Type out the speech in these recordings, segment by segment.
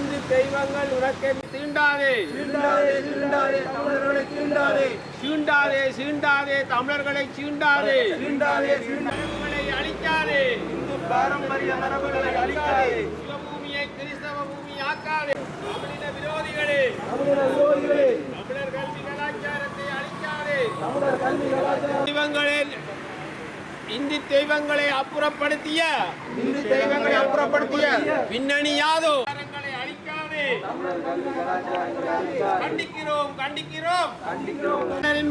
இந்து தெய்வங்கள் உனக்கை தீண்டாதே தீண்டாதே தீண்டாதே தமிழர்களை தீண்டாதே சீண்டாதே சீண்டாதே தமிழர்களை சீண்டாதே. தீண்டாதே தீண்டாதே மரபுகளை அழிக்காதே. இந்து பாரம்பரிய மரபுகளை அழிக்காதே. சிவபூமியை கிறிஸ்தவ பூமி ஆக்காதே. தமிழின விரோதிகளே. தமிழர் விரோதிகளே. தமிழர் கல்வி கலாச்சாரத்தை அழிக்காதே. தமிழர் கல்வி கலாச்சாரம். தெய்வங்களில் இந்தி தெய்வங்களை அப்புறப்படுத்திய. இந்து தெய்வங்களை அப்புறப்படுத்திய. பின்னணி யாதோ? கண்டிக்கிறோம் கண்டிக்கிறோம். கண்டிக்கிறோம்.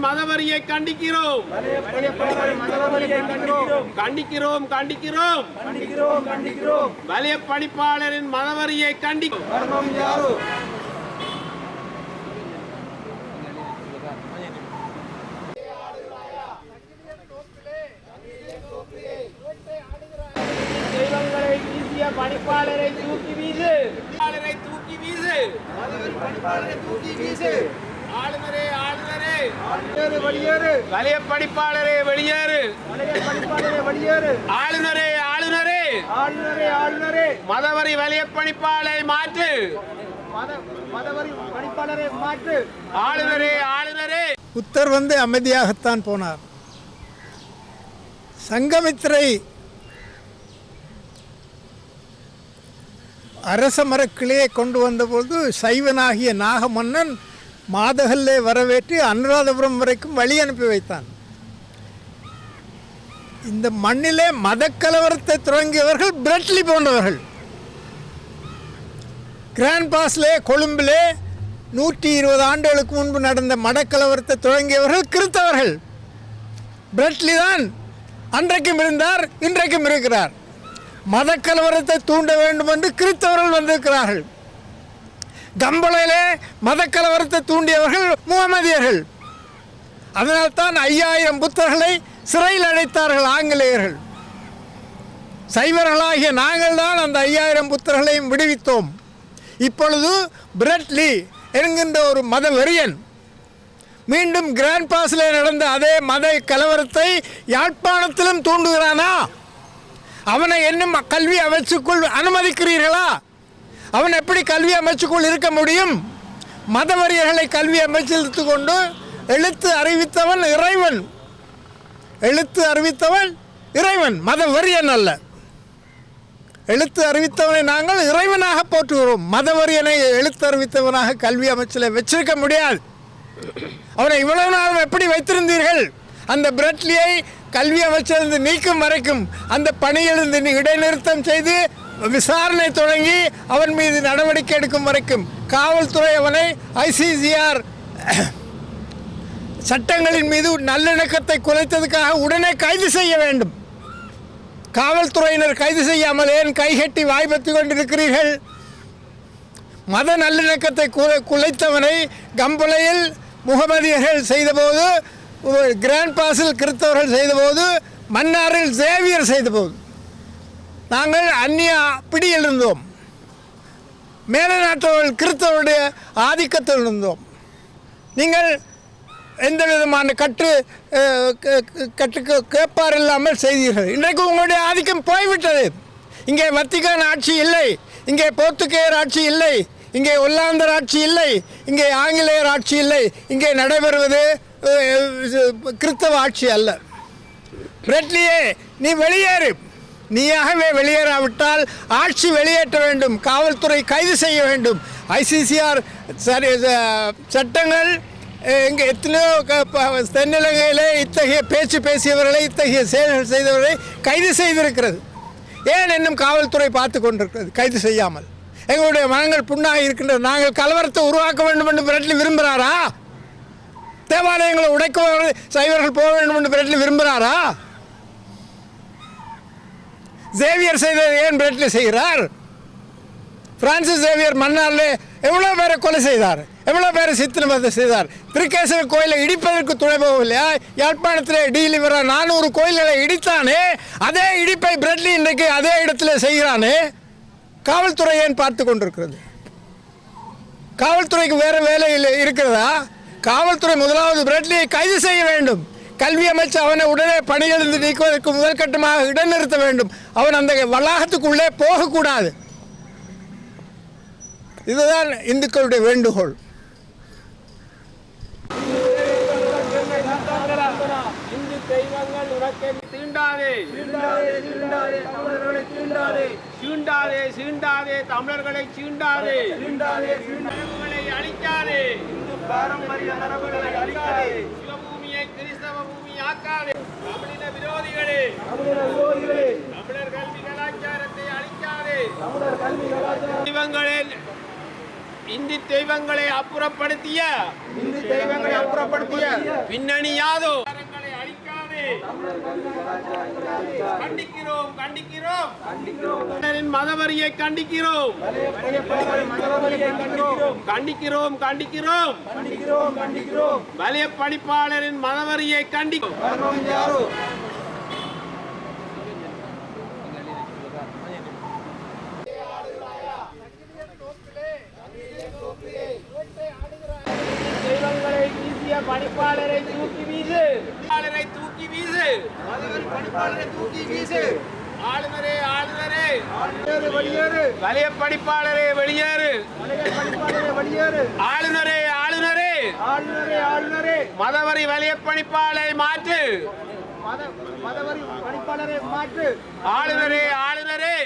மதவரியை கண்டிக்கிறோம் கண்டிக்கிறோம். கண்டிக்கிறோம் கண்டிக்கிறோம். கண்டிக்கிறோம் கண்டிக்கிறோம். வலய பணிப்பாளரின் மதவரியை கண்டிக்கிறோம். பணிப்பாளரை தூக்கி வீசு. பணிப்பாளரை தூக்கி வீசு. பணிப்பாளரை தூக்கி வீசு. ஆளுநரே ஆளுநரே. வெளியேறு வெளியேறு. வலய பணிப்பாளரே வெளியேறு. வெளியேறு. ஆளுநரே ஆளுநரே. ஆளுநரே ஆளுநரே. மதவரி வலய பணிப்பாளரை மாற்று. மத மதவரி பணிப்பாளரை மாற்று. ஆளுநரே ஆளுநரே. புத்தர் வந்து அமைதியாகத்தான் போனார். சங்கமித்திரை அரச மரக்கிளையை கொண்டு வந்தபோது சைவனாகிய நாகமன்னன் மாதகல்லே வரவேற்று அனுராதபுரம் வரைக்கும் வழி அனுப்பி வைத்தான். இந்த மண்ணிலே மதக்கலவரத்தை தொடங்கியவர்கள் பிரெட்லி போன்றவர்கள். கிராண்ட் பாஸ்லே கொழும்பிலே நூற்றி இருபது ஆண்டுகளுக்கு முன்பு நடந்த மடக்கலவரத்தை தொடங்கியவர்கள் கிறித்தவர்கள். பிரெட்லி தான் அன்றைக்கும் இருந்தார் இன்றைக்கும் இருக்கிறார். மதக்கலவரத்தை தூண்ட வேண்டும் என்று கிறித்தவர்கள் வந்திருக்கிறார்கள். கம்பளையிலே மதக்கலவரத்தை தூண்டியவர்கள் முகமதியர்கள். அதனால்தான் ஐயாயிரம் புத்தர்களை சிறையில் அடைத்தார்கள் ஆங்கிலேயர்கள். சைவர்களாகிய நாங்கள் தான் அந்த ஐயாயிரம் புத்தர்களையும் விடுவித்தோம். இப்பொழுது பிரெட்லி என்கின்ற ஒரு மத வெறியன் மீண்டும் கிராண்ட் பாஸில் நடந்த அதே மத கலவரத்தை யாழ்ப்பாணத்திலும் தூண்டுகிறானா? அவனை என்னும் கல்வி அமைச்சுக்குள் அனுமதிக்கிறீர்களா? அவன் எப்படி கல்வி அமைச்சுக்குள் இருக்க முடியும்? மதவரியர்களை கல்வி அமைச்சிருத்து கொண்டு எழுத்து அறிவித்தவன் இறைவன். எழுத்து அறிவித்தவன் இறைவன். மத வரியன் அல்ல. எழுத்து அறிவித்தவனை நாங்கள் இறைவனாக போற்றுகிறோம். மதவரியனை எழுத்து அறிவித்தவனாக கல்வி அமைச்சில் வச்சிருக்க முடியாது. அவனை இவ்வளவு நாளும் எப்படி வைத்திருந்தீர்கள்? அந்த பிரெட்லியை கல்வி அமைச்சரிலிருந்து நீக்கும் வரைக்கும் அந்த பணியிலிருந்து இடைநிறுத்தம் செய்து விசாரணை தொடங்கி அவன் மீது நடவடிக்கை எடுக்கும் வரைக்கும் காவல்துறை அவனை ஐசிசிஆர் சட்டங்களின் மீது நல்லிணக்கத்தை குலைத்ததுக்காக உடனே கைது செய்ய வேண்டும். காவல்துறையினர் கைது செய்யாமல் ஏன் கைகட்டி வாய்ப்பத்து கொண்டிருக்கிறீர்கள்? மத நல்லிணக்கத்தை குலைத்தவனை கம்பளையில் முகமதியர்கள் செய்தபோது கிராண்ட் பாஸில் கிறிஸ்தவர்கள் செய்தபோது மன்னாரில் சேவியர் செய்தபோது நாங்கள் அந்நிய பிடியில் இருந்தோம். மேல நாட்டவர்கள் கிறிஸ்தவருடைய ஆதிக்கத்தில் இருந்தோம். நீங்கள் எந்த விதமான கற்று கற்றுக்கு கேட்பார் இல்லாமல் செய்தீர்கள். இன்றைக்கு உங்களுடைய ஆதிக்கம் போய்விட்டது. இங்கே வத்திகான் ஆட்சி இல்லை. இங்கே போர்த்துகேயர் ஆட்சி இல்லை. இங்கே ஒல்லாந்தர் ஆட்சி இல்லை இங்கே ஆங்கிலேயர் ஆட்சி இல்லை இங்கே நடைபெறுவது கிறிஸ்தவ ஆட்சி அல்ல. பிரெட்லியே நீ வெளியேறு. நீயாகவே வெளியேறாவிட்டால் ஆட்சி வெளியேற்ற வேண்டும் காவல்துறை கைது செய்ய வேண்டும். ஐசிசிஆர் சரி சட்டங்கள் இங்கே எத்தனையோ தென்னிலங்கையிலே இத்தகைய பேச்சு பேசியவர்களை இத்தகைய செயல்கள் செய்தவர்களை கைது செய்திருக்கிறது. ஏன் இன்னும் காவல்துறை பார்த்து கொண்டிருக்கிறது? கைது செய்யாமல். எங்களுடைய மனங்கள் புண்ணாக இருக்கின்றது. நாங்கள் கலவரத்தை உருவாக்க வேண்டும் என்று பிரெட்லி விரும்புகிறாரா? தேவாலயங்களை உடைக்க சைவர்கள் போக வேண்டும் என்று பிரெட்லி விரும்புகிறாரா? சேவியர் செய்ததை ஏன் பிரெட்லி செய்கிறார்? பிரான்சிஸ் சேவியர் மன்னாரில் எவ்வளோ பேரை கொலை செய்தார்? எவ்வளோ பேரை சித்திரவதை செய்தார்? திருக்கேசர் கோயிலை இடிப்பதற்கு துணை போகவில்லையா? யாழ்ப்பாணத்தில் டீலிவரா நானூறு கோயில்களை இடித்தானே அதே இடிப்பை பிரெட்லி இன்றைக்கு அதே இடத்துல செய்கிறானே? காவல்துறை ஏன் பார்த்து கொண்டிருக்கிறது? காவல்துறைக்கு வேறு வேலை இல்லை இருக்கிறதா? காவல்துறை முதலாவது பிரெட்லியை கைது செய்ய வேண்டும். கல்வி அமைச்சு அவனை உடனே பணியிலிருந்து நீக்குவதற்கு முதற்கட்டமாக இடைநிறுத்த வேண்டும். அவன் அந்த வளாகத்துக்குள்ளே போகக்கூடாது. இதுதான் இந்துக்களுடைய வேண்டுகோள். தெய்வங்கள் உனக்கை தீண்டாதே சீண்டாதே சீண்டாதே தமிழர்களை சீண்டாதே. மரபுகளை அழிக்காதே இந்து பாரம்பரிய மரபுகளை அழிக்காதே சிவபூமியை கிறிஸ்தவ பூமி ஆக்காதே. தமிழின விரோதிகளே. தமிழர் விரோதிகளே. தமிழர் கல்வி கலாச்சாரத்தை அழிக்காதே. தமிழர் கல்வி கலாச்சாரம். தெய்வங்களில் இந்தி தெய்வங்களை அப்புறப்படுத்திய. இந்து தெய்வங்களை அப்புறப்படுத்திய. பின்னணி யாதோ? கண்டிக்கிறோம் கண்டிக்கிறோம். மதவரியை கண்டிக்கிறோம் மதவர்களை கண்டிக்கிறோம். கண்டிக்கிறோம் கண்டிக்கிறோம். கண்டிக்கிறோம் கண்டிக்கிறோம். வலய படிப்பாளரின் மதவரியை கண்டிக்கிறோம். வீசிய பணிப்பாளரை தூக்கி வீசு. பணிப்பாளரை தூக்கி வீசு. பணிப்பாளரை தூக்கி வீசு. ஆளுநரே ஆளுநரே. வெளியேறு வெளியேறு. வலய படிப்பாளரே வெளியேறு. வெளியேறு. ஆளுநரே ஆளுநரே. ஆளுநரே ஆளுநரே. மதவரி வலய பணிப்பாளரை மாற்று. மத மதவரி பணிப்பாளரை மாற்று. ஆளுநரே ஆளுநரே.